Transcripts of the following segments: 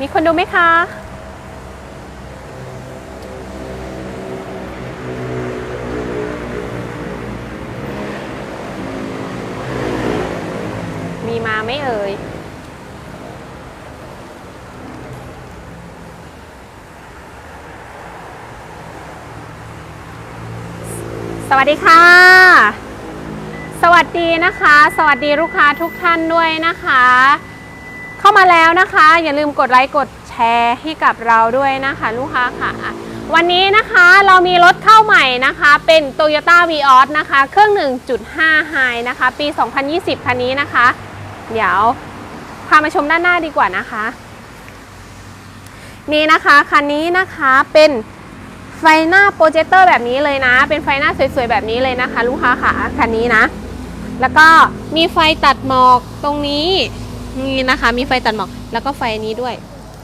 มีคนดูไหมคะ มีมาไหม่เอ่ยสวัสดีค่ะ สวัสดีนะคะ สวัสดีลูกค้าทุกท่านด้วยนะคะ มาแล้วนะคะ อย่าลืมกดไลค์กดแชร์ให้กับเราด้วยนะคะ ลูกค้าค่ะ วันนี้นะคะเรามีรถเข้าใหม่นะคะ เป็น Toyota v i o s นะคะ เครื่อง 1.5 High นะคะ ปี 2020 คันนี้นะคะ เดี๋ยวพามาชมด้านหน้าดีกว่านะคะ นี่นะคะคันนี้นะคะเป็นไฟหน้าโปรเจคเตอร์แบบนี้เลยนะ เป็นไฟหน้าสวยๆแบบนี้เลยนะคะ ลูกค้าค่ะคันนี้นะ แล้วก็มีไฟตัดหมอกตรงนี้ นี่นะคะ มีไฟตัดหมอกแล้วก็ไฟนี้ด้วย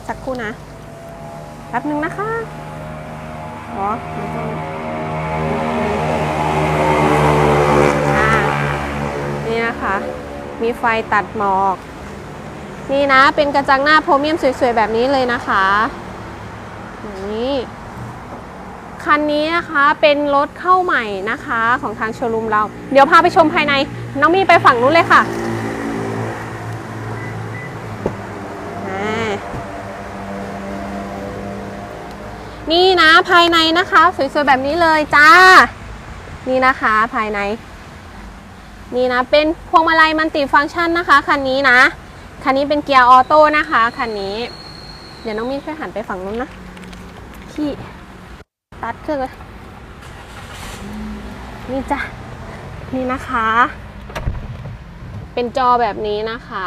สักครู่นะแป๊บนึงนะคะอ๋อไม่ต้องนี่นะคะ มีไฟตัดหมอก นี่นะ เป็นกระจังหน้าโพรเมียมสวยๆ แบบนี้เลยนะคะนี่คันนี้นะคะเป็นรถเข้าใหม่นะคะของทางโชว์รูมเรา เดี๋ยวพาไปชมภายใน น้องมีไปฝั่งนู้นเลยค่ะ นี่นะภายในนะคะ สวยๆแบบนี้เลยจ้า นี่นะคะภายใน นี่นะเป็นพวงมาลัยมันติฟังก์ชันนะคะคันนี้นะ คันนี้เป็นเกียร์ออโต้นะคะคันนี้ เดี๋ยวน้องมีนช่วยหันไปฝั่งนู้นนะที่ตัดเครื่องเลยนี่จ้ะนี่นะคะ เป็นจอแบบนี้นะคะ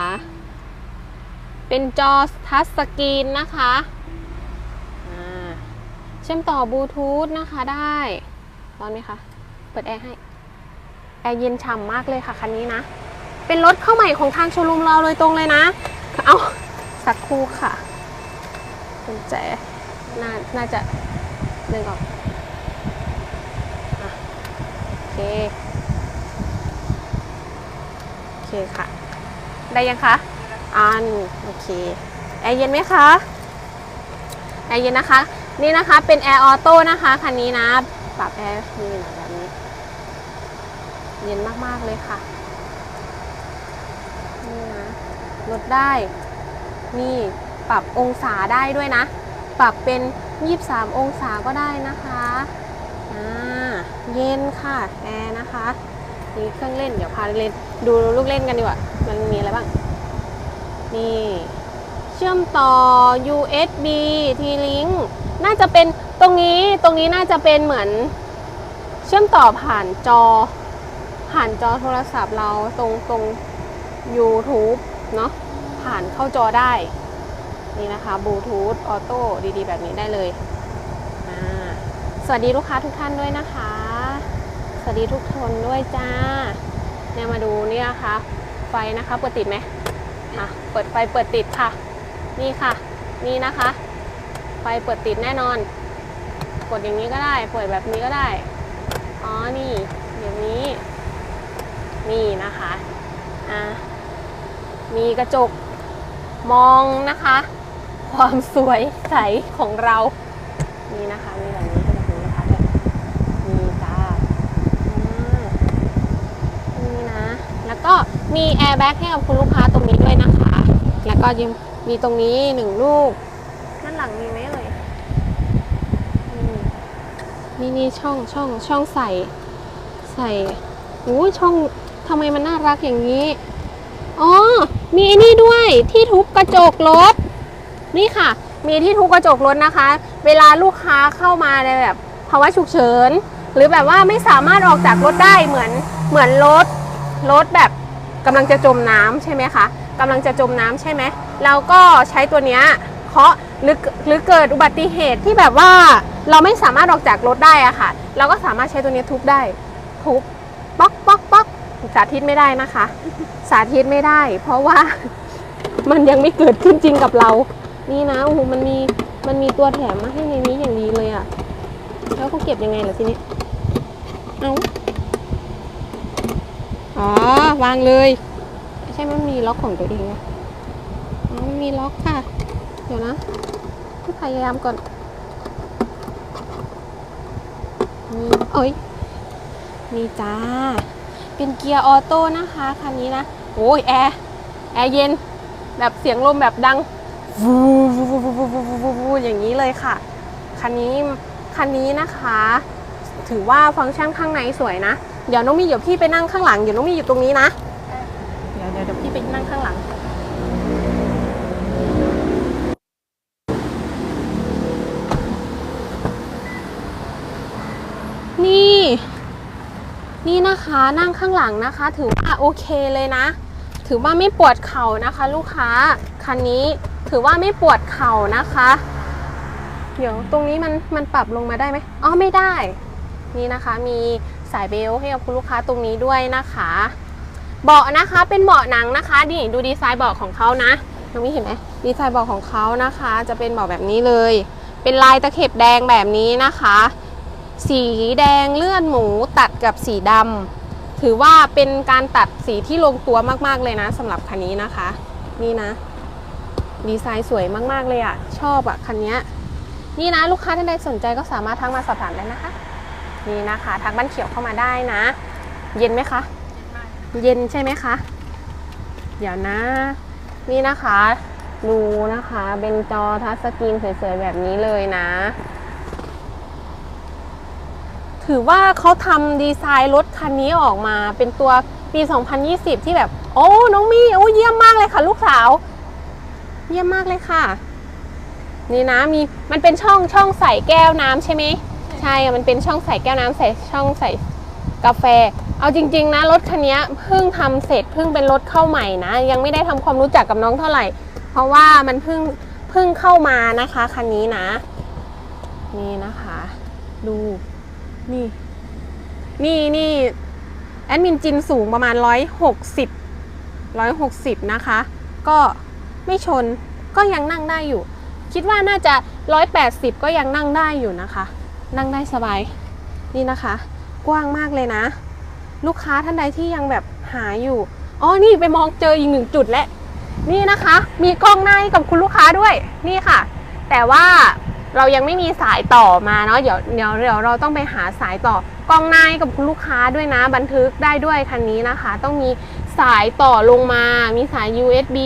เป็นจอทัชสกรีนนะคะ เชื่อมต่อบลูทูธนะคะได้ร้อนไหมคะ เปิดแอร์ให้ แอร์เย็นฉ่ำมากเลยค่ะคันนี้นะ เป็นรถเข้าใหม่ของทางโชว์รูมเราโดยตรงเลยนะ เอาสักครู่ค่ะกุญแจน่าน่าจะดึงออกอะโอเค โอเคค่ะ ได้ยังคะ อัน โอเค แอร์เย็นไหมคะ แอร์เย็นนะคะ นี่นะคะเป็นแอร์ออโต้นะคะคันนี้นะ ปรับแอร์นี่หน่อยแบบนี้ เย็นมากๆเลยค่ะ นี่นะลดได้ นี่ปรับองศาได้ด้วยนะ ปรับเป็น 23 องศาก็ได้นะคะอ่าเย็นค่ะแอร์นะคะนี่เครื่องเล่นเดี๋ยวพาเล่นดูลูกเล่นกันดีกว่า มันมีอะไรบ้าง นี่ เชื่อมต่อ USB T-Link น่าจะเป็นตรงนี้ตรงนี้น่าจะเป็นเหมือนเชื่อมต่อผ่านจอ ผ่านจอโทรศัพท์เราตรงตรง YouTube เนาะผ่านเข้าจอได้ นี่นะคะบลูทูธออโต้ดีๆ แบบนี้ได้เลยสวัสดีลูกค้าทุกท่านด้วยนะคะ สวัสดีทุกคนด้วยจ้า เนี่ยมาดูนี่นะคะ ไฟนะคะเปิดติดไหมอะเปิดไฟเปิดติดค่ะ นี่ค่ะ นี่นะคะ ฟเปิดติดแน่นอน กดอย่างนี้ก็ได้เปิดแบบนี้ก็ได้ อ๋อ นี่อย่างนี้ นี่นะคะ อ่ามีกระจกมองนะคะ ความสวยใสของเรา นี่นะคะ มีแบบนี้เป็แบบนี้นะคะมีจ้าอ่านี่นะ แล้วก็มีแอร์แบ็กให้กับคุณลูกค้าตรงนี้ด้วยนะคะ แล้วก็ยังมีตรงนี้หนึ่งลูกด้านหลังมีไหมเอ่ยอืม นี่นี่ช่องช่องช่องใส่ใส่อู้ช่องทำไมมันน่ารักอย่างนี้ อ๋อ มีนี่ด้วยที่ทุบกระจกรถ นี่ค่ะ มีที่ทุบกระจกรถนะคะ เวลาลูกค้าเข้ามาในแบบภาวะฉุกเฉิน หรือแบบว่าไม่สามารถออกจากรถได้เหมือนเหมือนรถรถแบบกำลังจะจมน้ำใช่ไหมคะกำลังจะจมน้ำใช่ไหมเราก็ใช้ตัวเนี้ย เคาะหรือหรือเกิดอุบัติเหตุที่แบบว่าเราไม่สามารถออกจากรถได้อะค่ะ เราก็สามารถใช้ตัวนี้ทุบได้ ทุบป๊อกป๊อกป๊อกสาธิตไม่ได้นะคะ สาธิตไม่ได้ เพราะว่ามันยังไม่เกิดขึ้นจริงกับเรา นี่นะโอ้โหมันมีมันมีตัวแถมมาให้ในนี้อย่างดีเลยอะ่ะแล้วเขาเก็บยังไงล่ะทีนี้เอาอ๋อวางเลยไม่ใช่มันมีล็อกของตัวเองอะอ๋อมันมีล็อกค่ะ เดี๋ยวนะพี่พยายามก่อนนี่เอ้ยนี่จ้า เป็นเกียร์ออโต้นะคะคันนี้นะโอ้ยแอร์แอร์เย็น แบบเสียงลมแบบดังวูวูวูวูวูวูอย่างนี้เลยค่ะ คันนี้คันนี้นะคะ ถือว่าฟังก์ชันข้างในสวยนะ เดี๋ยวน้องมี่เดี๋ยวพี่ไปนั่งข้างหลัง เดี๋ยวน้องมี่อยู่ตรงนี้นะ นะคะนั่งข้างหลังนะคะ ถือว่าโอเคเลยนะ ถือว่าไม่ปวดเข่านะคะ ลูกค้าคันนี้ถือว่าไม่ปวดเข่านะคะ เดี๋ยวตรงนี้มันมันปรับลงมาได้ไหมอ๋อไม่ได้ นี่นะคะมีสายเบลต์ให้กับคุณลูกค้าตรงนี้ด้วยนะคะ เบาะนะคะเป็นเบาะหนังนะคะนี่ดูดีไซน์เบาะของเขานะน้องมีเห็นไหมดีไซน์เบาะของเขานะคะ จะเป็นเบาะแบบนี้เลย เป็นลายตะเข็บแดงแบบนี้นะคะ สีแดงเลือดหมูตัดกับสีดำถือว่าเป็นการตัดสีที่ลงตัวมากๆเลยนะสำหรับคันนี้นะคะ นี่นะ ดีไซน์สวยมากๆเลยอะ่ะ ชอบอะ่ะคันนี้นี่นะลูกค้าท่านใดสนใจก็สามารถทักมาสอบถามได้นะคะ นี่นะคะทักบ้านเขียวเข้ามาได้นะ เย็นไหมคะ เย็นใช่ไหมคะ เดี๋ยวนะ นี่นะคะ ดูนะคะ เป็นจอทัชสกรีนสวยๆแบบนี้เลยนะ ถือว่าเขาทำดีไซน์รถคันนี้ออกมาเป็นตัวปี 2020 ที่แบบ โอ้น้องมี่โอ้เยี่ยมมากเลยค่ะ ลูกสาว เยี่ยมมากเลยค่ะ นี่นะมีมันเป็นช่องช่องใส่แก้วน้ำใช่ไหมใช่อะมันเป็นช่องใส่แก้วน้ำใส่ช่องใส่กาแฟ เอาจริง ๆ นะรถคันนี้เพิ่งทำเสร็จเพิ่งเป็นรถเข้าใหม่นะ ยังไม่ได้ทำความรู้จักกับน้องเท่าไหร่ เพราะว่ามันเพิ่งเพิ่งเข้ามานะคะคันนี้นะ นี่นะคะ ดู นี่ นี่นี่แอดมินจินสูงประมาณ 160 160 นะคะ ก็ไม่ชนก็ยังนั่งได้อยู่ คิดว่าน่าจะ 180 ก็ยังนั่งได้อยู่นะคะ นั่งได้สบาย นี่นะคะ กว้างมากเลยนะ ลูกค้าท่านใดที่ยังแบบหาอยู่ อ๋อ นี่ไปมองเจออีกหนึ่งจุดแล้ว นี่นะคะ มีกล้องหน้าให้กับคุณลูกค้าด้วย นี่ค่ะ แต่ว่า เรายังไม่มีสายต่อมาเนาะเดี๋ยวเดี๋ยวเดี๋ยวเราต้องไปหาสายต่อกล้องหน้ากับคุณลูกค้าด้วยนะ บันทึกได้ด้วยคันนี้นะคะ ต้องมีสายต่อลงมา มีสาย USB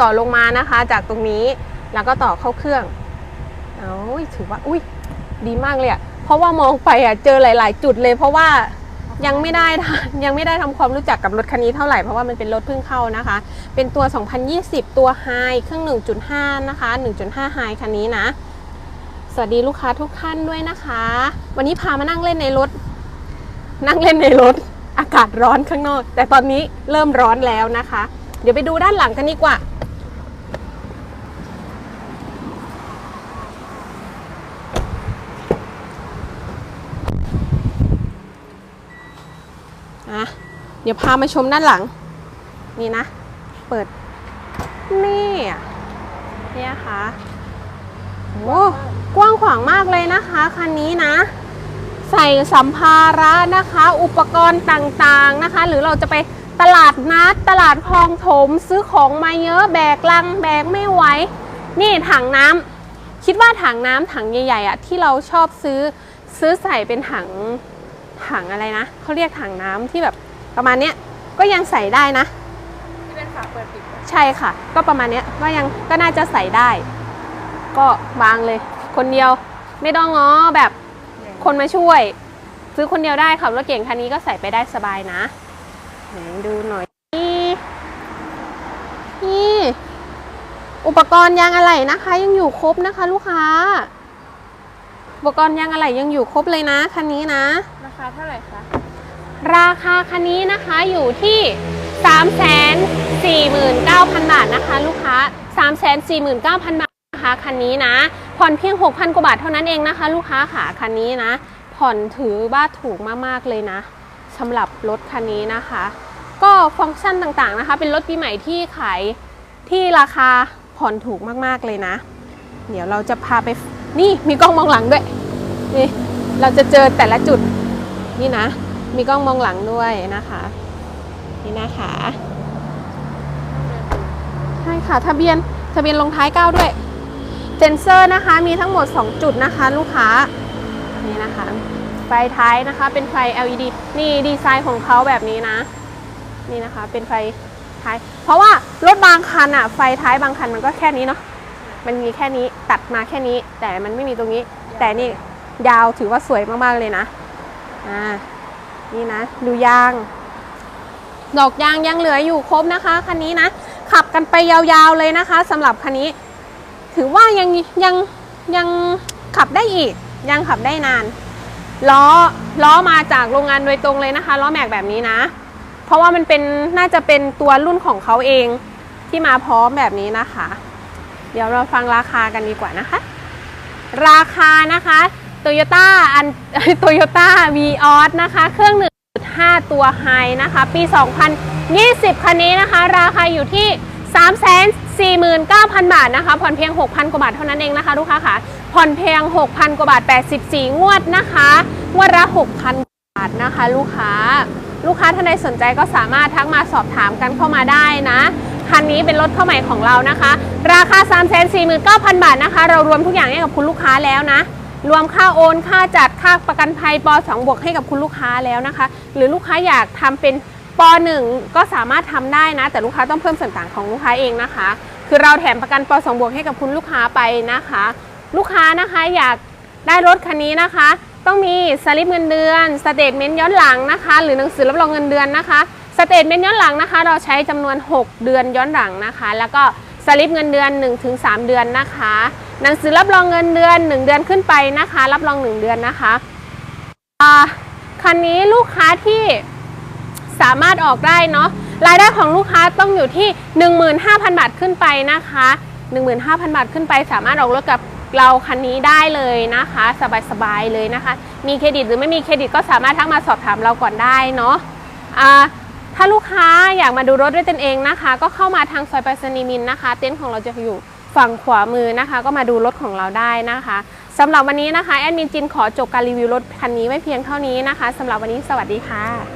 ต่อลงมานะคะ จากตรงนี้แล้วก็ต่อเข้าเครื่องโอ้ยถือว่าอุ้ยดีมากเลยอะเพราะว่ามองไปอะเจอหลาย ๆ จุดเลยเพราะว่า ยังไม่ได้ยังไม่ได้ทำความรู้จักกับรถคันนี้เท่าไหร่เพราะว่ามันเป็นรถเพิ่งเข้านะคะ เป็นตัว 2020 ตัว High เครื่อง 1.5 นะคะ 1.5 High คันนี้นะ สวัสดีลูกค้าทุกท่านด้วยนะคะ วันนี้พามานั่งเล่นในรถ นั่งเล่นในรถ อากาศร้อนข้างนอก แต่ตอนนี้เริ่มร้อนแล้วนะคะ เดี๋ยวไปดูด้านหลังกันดีกว่า อะ เดี๋ยวพามาชมด้านหลัง นี่นะ เปิด นี่เนี่ยค่ะโอ้กว้างขวางมากเลยนะคะคันนี้นะ ใส่สัมภาระนะคะ อุปกรณ์ต่างๆนะคะ หรือเราจะไปตลาดนัดตลาดคลองถมซื้อของมาเยอะแบกลังแบกไม่ไหวนี่ถังน้ำคิดว่าถังน้ำถังใหญ่ๆอะที่เราชอบซื้อซื้อใส่เป็นถังถังอะไรนะเขาเรียกถังน้ำที่แบบ ประมาณเนี้ยก็ยังใส่ได้นะ ที่เป็นฝาเปิดปิดใช่ค่ะ ก็ประมาณเนี้ยก็ยังก็น่าจะใส่ได้ ก็วางเลย คนเดียวไม่ต้องง้อแบบคนมาช่วย ซื้อคนเดียวได้ขับรถเก่งคันนี้ก็ใส่ไปได้สบายนะไหนดูหน่อยนี่นี่อุปกรณ์ยางอะไหล่นะคะ ยังอยู่ครบนะคะ ลูกค้า อุปกรณ์ยางอะไหล่ยังอยู่ครบเลยนะคันนี้นะ ราคาเท่าไหร่คะ ราคาคันนี้นะคะอยู่ที่ 349,000 บาทนะคะ ลูกค้า 349,000 บาทนะคะคันนี้นะ ผ่อนเพียง 6,000 กว่าบาทเท่านั้นเองนะคะ ลูกค้าขาคันนี้นะ ผ่อนถือว่าถูกมาก ๆ เลยนะสำหรับรถคันนี้นะคะ ก็ฟังก์ชันต่างๆนะคะ เป็นรถปีใหม่ที่ขายที่ราคาผ่อนถูกมากๆเลยนะ เดี๋ยวเราจะพาไปนี่มีกล้องมองหลังด้วยนี่เราจะเจอแต่ละจุดนี่นะ มีกล้องมองหลังด้วยนะคะ นี่นะคะใช่ค่ะทะเบียนทะเบียนลงท้าย9ด้วย เซนเซอร์นะคะ มีทั้งหมด 2 จุดนะคะ ลูกค้า นี่นะคะ ไฟท้ายนะคะ เป็นไฟ LED นี่ดีไซน์ของเขาแบบนี้นะ นี่นะคะ เป็นไฟท้าย เพราะว่ารถบางคันอะไฟท้ายบางคันมันก็แค่นี้เนาะ มันมีแค่นี้ตัดมาแค่นี้ แต่มันไม่มีตรงนี้ แต่นี่ยาวถือว่าสวยมากๆเลยนะ อ่า นี่นะ ดูยาง ดอกยางยังเหลืออยู่ครบนะคะคันนี้นะ ขับกันไปยาวๆเลยนะคะสำหรับคันนี้ ถือว่ายังยังยังขับได้อีก ยังขับได้นานล้อล้อมาจากโรงงานโดยตรงเลยนะคะล้อแม็กแบบนี้นะ เพราะว่ามันเป็นน่าจะเป็นตัวรุ่นของเขาเองที่มาพร้อมแบบนี้นะคะ เดี๋ยวเราฟังราคากันดีกว่านะคะ ราคานะคะ Toyota อัน Toyota v ีออสนะคะ เครื่อง 1.5 ตัวไฮนะคะ ปี 2020 คันนี้นะคะ ราคาอยู่ที่ 349,000 บาทนะคะ ผ่อนเพียง 6,000 กว่าบาทเท่านั้นเองนะคะ ลูกค้าค่ะ ผ่อนเพียง 6,000 กว่าบาท 84 งวดนะคะ งวดละ 6,000 บาทนะคะ ลูกค้า ลูกค้าท่านใดสนใจก็สามารถทักมาสอบถามกันเข้ามาได้นะคันนี้เป็นรถเข้าใหม่ของเรานะคะ ราคา 349,000 บาทนะคะ เรารวมทุกอย่างให้กับคุณลูกค้าแล้วนะ รวมค่าโอน ค่าจัดค่าประกันภัยป .2 บวกให้กับคุณลูกค้าแล้วนะคะ หรือลูกค้าอยากทำเป็นป .1 ก็สามารถทำได้นะ แต่ลูกค้าต้องเพิ่มส่วนต่างของลูกค้าเองนะคะ คือเราแถมประกันป .2 บวกให้กับคุณลูกค้าไปนะคะ ลูกค้านะคะอยากได้รถคันนี้นะคะ ต้องมีสลิปเงินเดือนสเตทเมนต์ย้อนหลังนะคะ หรือหนังสือรับรองเงินเดือนนะคะสเตทเมนต์ย้อนหลังนะคะ เราใช้จำนวน 6 เดือนย้อนหลังนะคะ แล้วก็สลิปเงินเดือน 1-3 เดือนนะคะ หนังสือรับรองเงินเดือน 1 เดือนขึ้นไปนะคะ รับรอง 1 เดือนนะคะคันนี้ลูกค้าที่สามารถออกได้เนาะรายได้ของลูกค้าต้องอยู่ที่ 15,000 บาทขึ้นไปนะคะ 15,000 บาทขึ้นไป สามารถออกรถกับเราคันนี้ได้เลยนะคะ สบายๆเลยนะคะ มีเครดิตหรือไม่มีเครดิตก็สามารถทักมาสอบถามเราก่อนได้เนาะถ้าลูกค้าอยากมาดูรถด้วยตนเองนะคะ ก็เข้ามาทางซอยไปรษณีย์มินนะคะ เต็นท์ของเราจะอยู่ ฝั่งขวามือนะคะ ก็มาดูรถของเราได้นะคะสำหรับวันนี้นะคะแอดมินจินขอจบการรีวิวรถคันนี้ไว้เพียงเท่านี้นะคะสำหรับวันนี้สวัสดีค่ะ